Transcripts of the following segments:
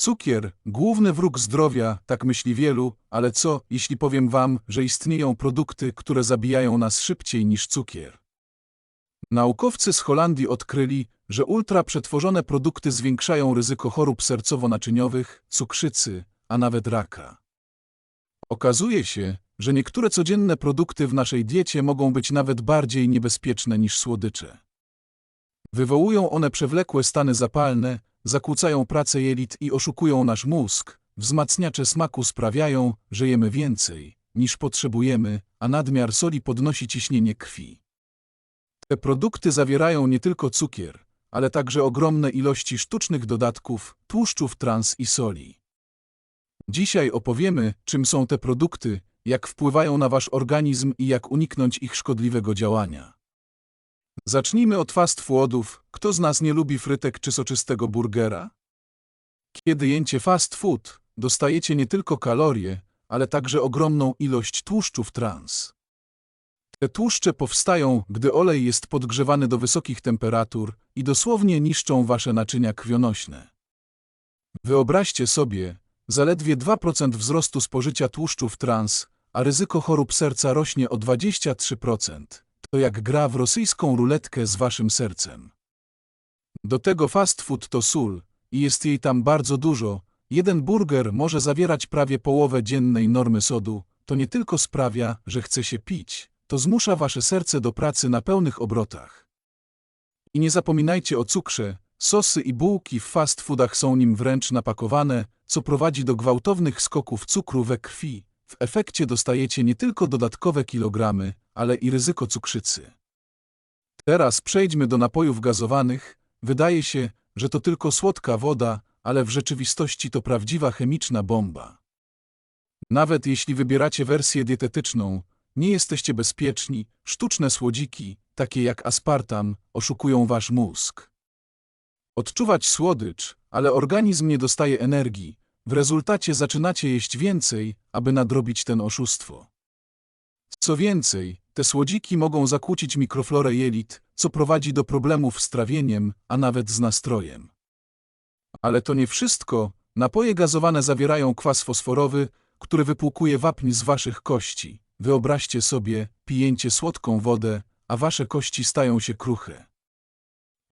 Cukier, główny wróg zdrowia, tak myśli wielu, ale co, jeśli powiem wam, że istnieją produkty, które zabijają nas szybciej niż cukier? Naukowcy z Holandii odkryli, że ultraprzetworzone produkty zwiększają ryzyko chorób sercowo-naczyniowych, cukrzycy, a nawet raka. Okazuje się, że niektóre codzienne produkty w naszej diecie mogą być nawet bardziej niebezpieczne niż słodycze. Wywołują one przewlekłe stany zapalne, zakłócają pracę jelit i oszukują nasz mózg. Wzmacniacze smaku sprawiają, że jemy więcej, niż potrzebujemy, a nadmiar soli podnosi ciśnienie krwi. Te produkty zawierają nie tylko cukier, ale także ogromne ilości sztucznych dodatków, tłuszczów trans i soli. Dzisiaj opowiemy, czym są te produkty, jak wpływają na wasz organizm i jak uniknąć ich szkodliwego działania. Zacznijmy od fast foodów. Kto z nas nie lubi frytek czy soczystego burgera? Kiedy jęcie fast food, dostajecie nie tylko kalorie, ale także ogromną ilość tłuszczów trans. Te tłuszcze powstają, gdy olej jest podgrzewany do wysokich temperatur i dosłownie niszczą wasze naczynia krwionośne. Wyobraźcie sobie, zaledwie 2% wzrostu spożycia tłuszczów trans, a ryzyko chorób serca rośnie o 23%. To jak gra w rosyjską ruletkę z waszym sercem. Do tego fast food to sól i jest jej tam bardzo dużo. Jeden burger może zawierać prawie połowę dziennej normy sodu. To nie tylko sprawia, że chce się pić, to zmusza wasze serce do pracy na pełnych obrotach. I nie zapominajcie o cukrze, sosy i bułki w fast foodach są nim wręcz napakowane, co prowadzi do gwałtownych skoków cukru we krwi. W efekcie dostajecie nie tylko dodatkowe kilogramy, ale i ryzyko cukrzycy. Teraz przejdźmy do napojów gazowanych. Wydaje się, że to tylko słodka woda, ale w rzeczywistości to prawdziwa chemiczna bomba. Nawet jeśli wybieracie wersję dietetyczną, nie jesteście bezpieczni, sztuczne słodziki, takie jak aspartam, oszukują wasz mózg. Odczuwać słodycz, ale organizm nie dostaje energii, w rezultacie zaczynacie jeść więcej, aby nadrobić ten oszustwo. Co więcej, te słodziki mogą zakłócić mikroflorę jelit, co prowadzi do problemów z trawieniem, a nawet z nastrojem. Ale to nie wszystko. Napoje gazowane zawierają kwas fosforowy, który wypłukuje wapń z waszych kości. Wyobraźcie sobie, pijęcie słodką wodę, a wasze kości stają się kruche.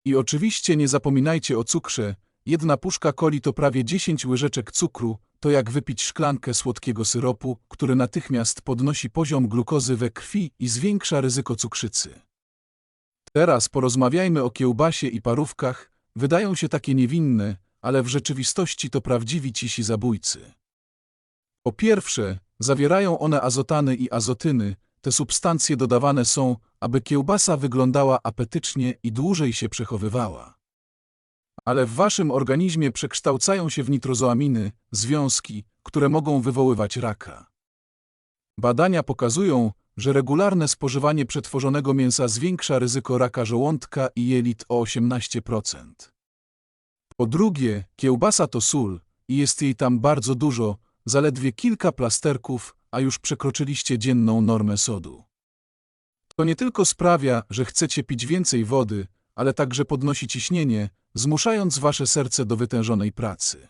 I oczywiście nie zapominajcie o cukrze. Jedna puszka coli to prawie 10 łyżeczek cukru, to jak wypić szklankę słodkiego syropu, który natychmiast podnosi poziom glukozy we krwi i zwiększa ryzyko cukrzycy. Teraz porozmawiajmy o kiełbasie i parówkach. Wydają się takie niewinne, ale w rzeczywistości to prawdziwi cisi zabójcy. Po pierwsze, zawierają one azotany i azotyny. Te substancje dodawane są, aby kiełbasa wyglądała apetycznie i dłużej się przechowywała. Ale w waszym organizmie przekształcają się w nitrozoaminy, związki, które mogą wywoływać raka. Badania pokazują, że regularne spożywanie przetworzonego mięsa zwiększa ryzyko raka żołądka i jelit o 18%. Po drugie, kiełbasa to sól i jest jej tam bardzo dużo, zaledwie kilka plasterków, a już przekroczyliście dzienną normę sodu. To nie tylko sprawia, że chcecie pić więcej wody, ale także podnosi ciśnienie, zmuszając wasze serce do wytężonej pracy.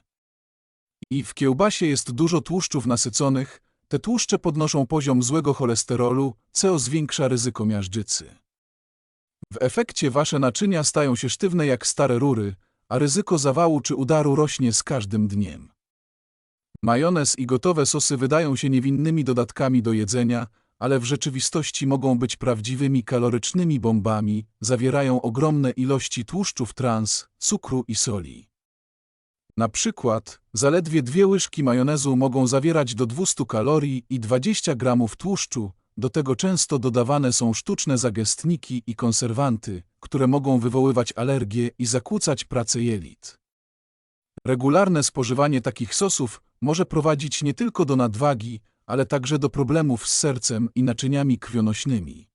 I w kiełbasie jest dużo tłuszczów nasyconych, te tłuszcze podnoszą poziom złego cholesterolu, co zwiększa ryzyko miażdżycy. W efekcie wasze naczynia stają się sztywne jak stare rury, a ryzyko zawału czy udaru rośnie z każdym dniem. Majonez i gotowe sosy wydają się niewinnymi dodatkami do jedzenia, ale w rzeczywistości mogą być prawdziwymi kalorycznymi bombami, zawierają ogromne ilości tłuszczów trans, cukru i soli. Na przykład, zaledwie dwie łyżki majonezu mogą zawierać do 200 kalorii i 20 gramów tłuszczu, do tego często dodawane są sztuczne zagęstniki i konserwanty, które mogą wywoływać alergie i zakłócać pracę jelit. Regularne spożywanie takich sosów może prowadzić nie tylko do nadwagi, ale także do problemów z sercem i naczyniami krwionośnymi.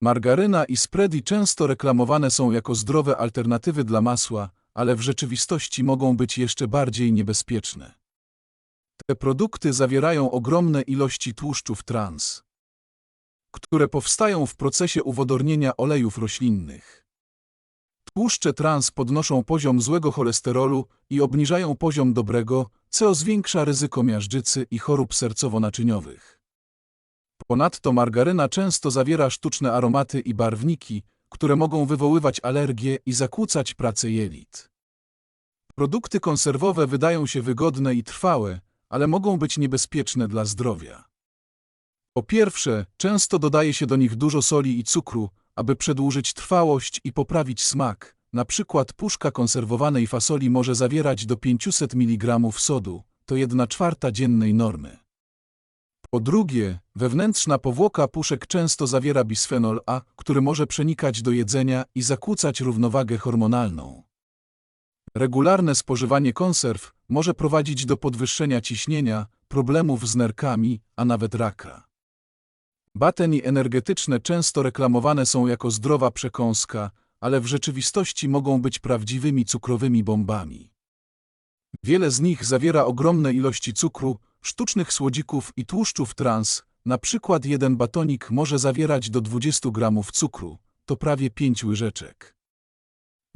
Margaryna i spready często reklamowane są jako zdrowe alternatywy dla masła, ale w rzeczywistości mogą być jeszcze bardziej niebezpieczne. Te produkty zawierają ogromne ilości tłuszczów trans, które powstają w procesie uwodornienia olejów roślinnych. Tłuszcze trans podnoszą poziom złego cholesterolu i obniżają poziom dobrego, co zwiększa ryzyko miażdżycy i chorób sercowo-naczyniowych. Ponadto margaryna często zawiera sztuczne aromaty i barwniki, które mogą wywoływać alergie i zakłócać pracę jelit. Produkty konserwowe wydają się wygodne i trwałe, ale mogą być niebezpieczne dla zdrowia. Po pierwsze, często dodaje się do nich dużo soli i cukru, aby przedłużyć trwałość i poprawić smak. Na przykład puszka konserwowanej fasoli może zawierać do 500 mg sodu, to jedna czwarta dziennej normy. Po drugie, wewnętrzna powłoka puszek często zawiera bisfenol A, który może przenikać do jedzenia i zakłócać równowagę hormonalną. Regularne spożywanie konserw może prowadzić do podwyższenia ciśnienia, problemów z nerkami, a nawet raka. Bateni energetyczne często reklamowane są jako zdrowa przekąska, ale w rzeczywistości mogą być prawdziwymi cukrowymi bombami. Wiele z nich zawiera ogromne ilości cukru, sztucznych słodzików i tłuszczów trans, na przykład jeden batonik może zawierać do 20 gramów cukru, to prawie 5 łyżeczek.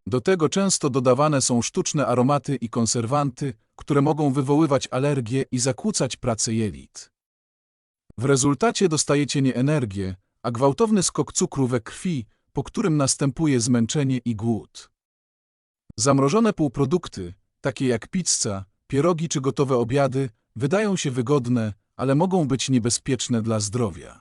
Do tego często dodawane są sztuczne aromaty i konserwanty, które mogą wywoływać alergie i zakłócać pracę jelit. W rezultacie dostajecie nie energię, a gwałtowny skok cukru we krwi, po którym następuje zmęczenie i głód. Zamrożone półprodukty, takie jak pizza, pierogi czy gotowe obiady, wydają się wygodne, ale mogą być niebezpieczne dla zdrowia.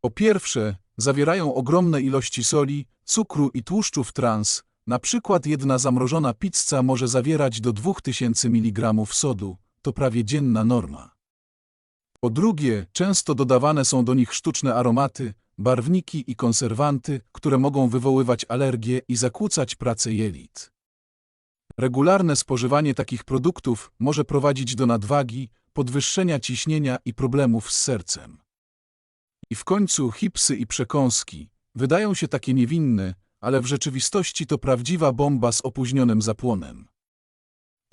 Po pierwsze, zawierają ogromne ilości soli, cukru i tłuszczów trans, na przykład jedna zamrożona pizza może zawierać do 2000 mg sodu, to prawie dzienna norma. Po drugie, często dodawane są do nich sztuczne aromaty, barwniki i konserwanty, które mogą wywoływać alergie i zakłócać pracę jelit. Regularne spożywanie takich produktów może prowadzić do nadwagi, podwyższenia ciśnienia i problemów z sercem. I w końcu hipsy i przekąski wydają się takie niewinne, ale w rzeczywistości to prawdziwa bomba z opóźnionym zapłonem.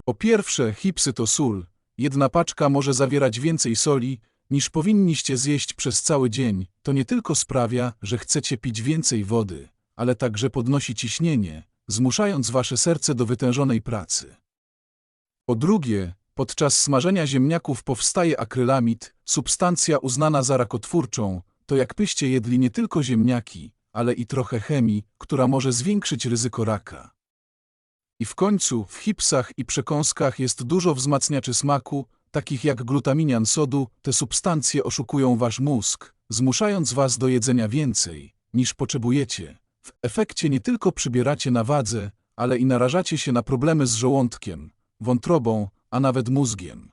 Po pierwsze, hipsy to sól. Jedna paczka może zawierać więcej soli, niż powinniście zjeść przez cały dzień. To nie tylko sprawia, że chcecie pić więcej wody, ale także podnosi ciśnienie, zmuszając wasze serce do wytężonej pracy. Po drugie, podczas smażenia ziemniaków powstaje akrylamid, substancja uznana za rakotwórczą, to jakbyście jedli nie tylko ziemniaki, ale i trochę chemii, która może zwiększyć ryzyko raka. I w końcu w hipsach i przekąskach jest dużo wzmacniaczy smaku, takich jak glutaminian sodu, te substancje oszukują wasz mózg, zmuszając was do jedzenia więcej, niż potrzebujecie. W efekcie nie tylko przybieracie na wadze, ale i narażacie się na problemy z żołądkiem, wątrobą, a nawet mózgiem.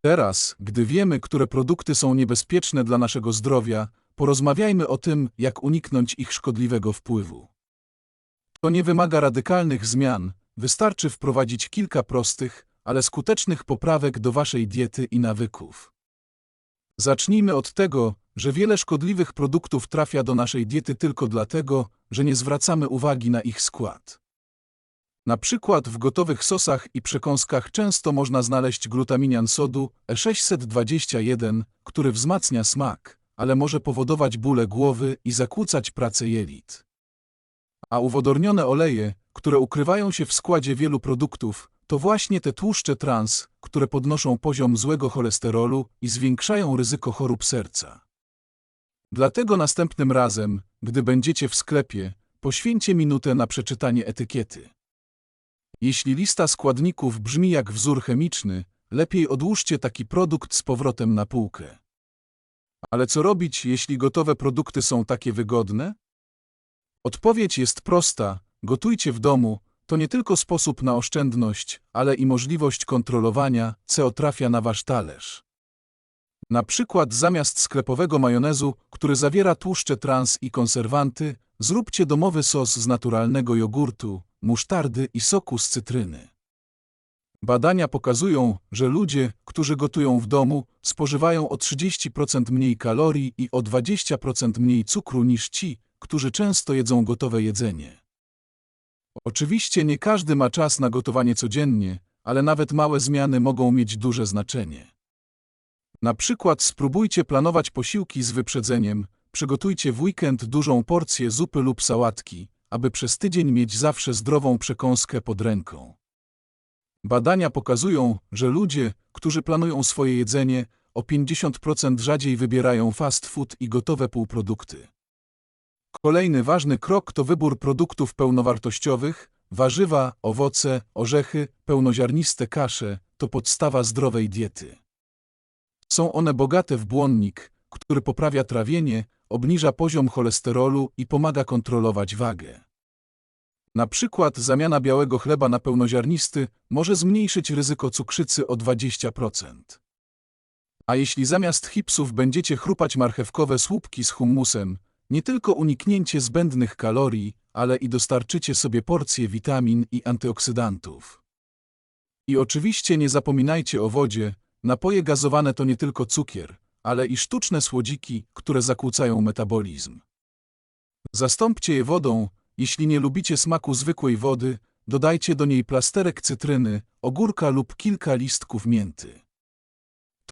Teraz, gdy wiemy, które produkty są niebezpieczne dla naszego zdrowia, porozmawiajmy o tym, jak uniknąć ich szkodliwego wpływu. To nie wymaga radykalnych zmian, wystarczy wprowadzić kilka prostych, ale skutecznych poprawek do waszej diety i nawyków. Zacznijmy od tego, że wiele szkodliwych produktów trafia do naszej diety tylko dlatego, że nie zwracamy uwagi na ich skład. Na przykład w gotowych sosach i przekąskach często można znaleźć glutaminian sodu E621, który wzmacnia smak, ale może powodować bóle głowy i zakłócać pracę jelit. A uwodornione oleje, które ukrywają się w składzie wielu produktów, to właśnie te tłuszcze trans, które podnoszą poziom złego cholesterolu i zwiększają ryzyko chorób serca. Dlatego następnym razem, gdy będziecie w sklepie, poświęćcie minutę na przeczytanie etykiety. Jeśli lista składników brzmi jak wzór chemiczny, lepiej odłóżcie taki produkt z powrotem na półkę. Ale co robić, jeśli gotowe produkty są takie wygodne? Odpowiedź jest prosta: gotujcie w domu. To nie tylko sposób na oszczędność, ale i możliwość kontrolowania, co trafia na wasz talerz. Na przykład zamiast sklepowego majonezu, który zawiera tłuszcze trans i konserwanty, zróbcie domowy sos z naturalnego jogurtu, musztardy i soku z cytryny. Badania pokazują, że ludzie, którzy gotują w domu, spożywają o 30% mniej kalorii i o 20% mniej cukru niż ci, którzy często jedzą gotowe jedzenie. Oczywiście nie każdy ma czas na gotowanie codziennie, ale nawet małe zmiany mogą mieć duże znaczenie. Na przykład spróbujcie planować posiłki z wyprzedzeniem, przygotujcie w weekend dużą porcję zupy lub sałatki, aby przez tydzień mieć zawsze zdrową przekąskę pod ręką. Badania pokazują, że ludzie, którzy planują swoje jedzenie, o 50% rzadziej wybierają fast food i gotowe półprodukty. Kolejny ważny krok to wybór produktów pełnowartościowych, warzywa, owoce, orzechy, pełnoziarniste kasze to podstawa zdrowej diety. Są one bogate w błonnik, który poprawia trawienie, obniża poziom cholesterolu i pomaga kontrolować wagę. Na przykład zamiana białego chleba na pełnoziarnisty może zmniejszyć ryzyko cukrzycy o 20%. A jeśli zamiast chipsów będziecie chrupać marchewkowe słupki z hummusem, nie tylko uniknięcie zbędnych kalorii, ale i dostarczycie sobie porcje witamin i antyoksydantów. I oczywiście nie zapominajcie o wodzie, napoje gazowane to nie tylko cukier, ale i sztuczne słodziki, które zakłócają metabolizm. Zastąpcie je wodą, jeśli nie lubicie smaku zwykłej wody, dodajcie do niej plasterek cytryny, ogórka lub kilka listków mięty.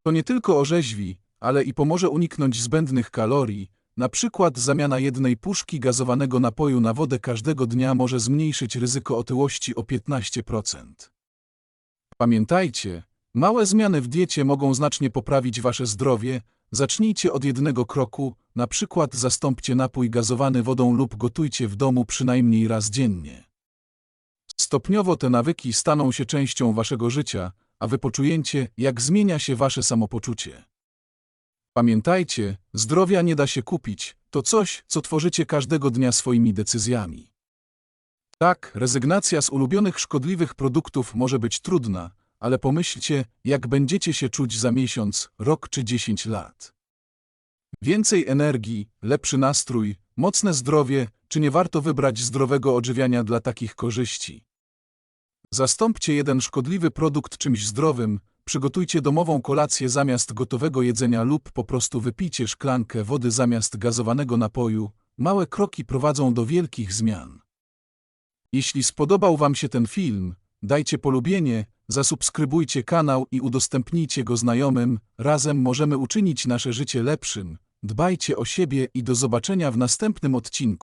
To nie tylko orzeźwi, ale i pomoże uniknąć zbędnych kalorii, na przykład zamiana jednej puszki gazowanego napoju na wodę każdego dnia może zmniejszyć ryzyko otyłości o 15%. Pamiętajcie, małe zmiany w diecie mogą znacznie poprawić wasze zdrowie. Zacznijcie od jednego kroku, na przykład zastąpcie napój gazowany wodą lub gotujcie w domu przynajmniej raz dziennie. Stopniowo te nawyki staną się częścią waszego życia, a wy poczujecie, jak zmienia się wasze samopoczucie. Pamiętajcie, zdrowia nie da się kupić, to coś, co tworzycie każdego dnia swoimi decyzjami. Tak, rezygnacja z ulubionych szkodliwych produktów może być trudna, ale pomyślcie, jak będziecie się czuć za miesiąc, rok czy 10 lat. Więcej energii, lepszy nastrój, mocne zdrowie, czy nie warto wybrać zdrowego odżywiania dla takich korzyści? Zastąpcie jeden szkodliwy produkt czymś zdrowym, przygotujcie domową kolację zamiast gotowego jedzenia lub po prostu wypijcie szklankę wody zamiast gazowanego napoju. Małe kroki prowadzą do wielkich zmian. Jeśli spodobał Wam się ten film, dajcie polubienie, zasubskrybujcie kanał i udostępnijcie go znajomym. Razem możemy uczynić nasze życie lepszym. Dbajcie o siebie i do zobaczenia w następnym odcinku.